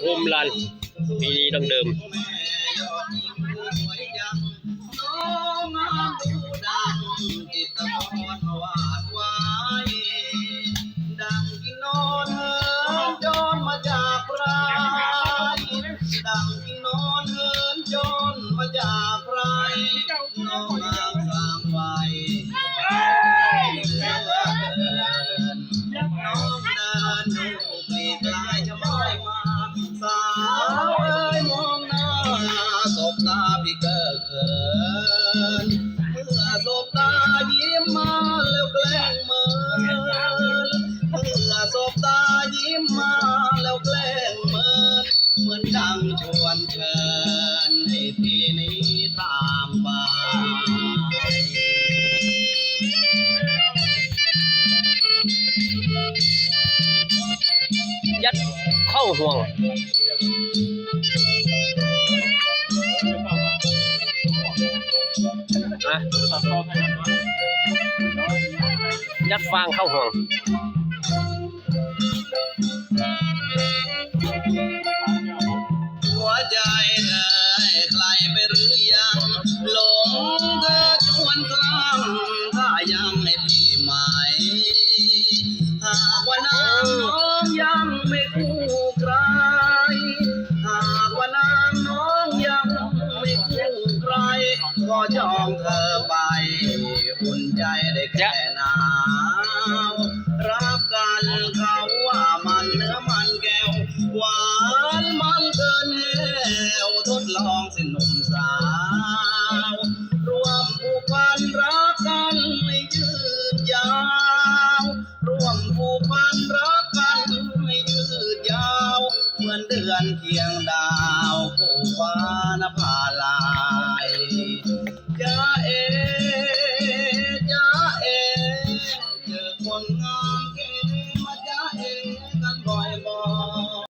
โฮมรันปีนี้ดังเดิมดั เหมือนดังชวนเชิญให้พี่นี้ตามไปยัดเข้าห่วง นะยัดฟางเข้าห่วง ให้พี่ไหมหากว่าน้ำน้องยังไม่คู่ใคร หากว่านางน้องยังไม่คู่ใครก็จะ อนเดือนเคียงดาวผู้ฟ้านภาลายจะเอจะเอเจอคนงามแก้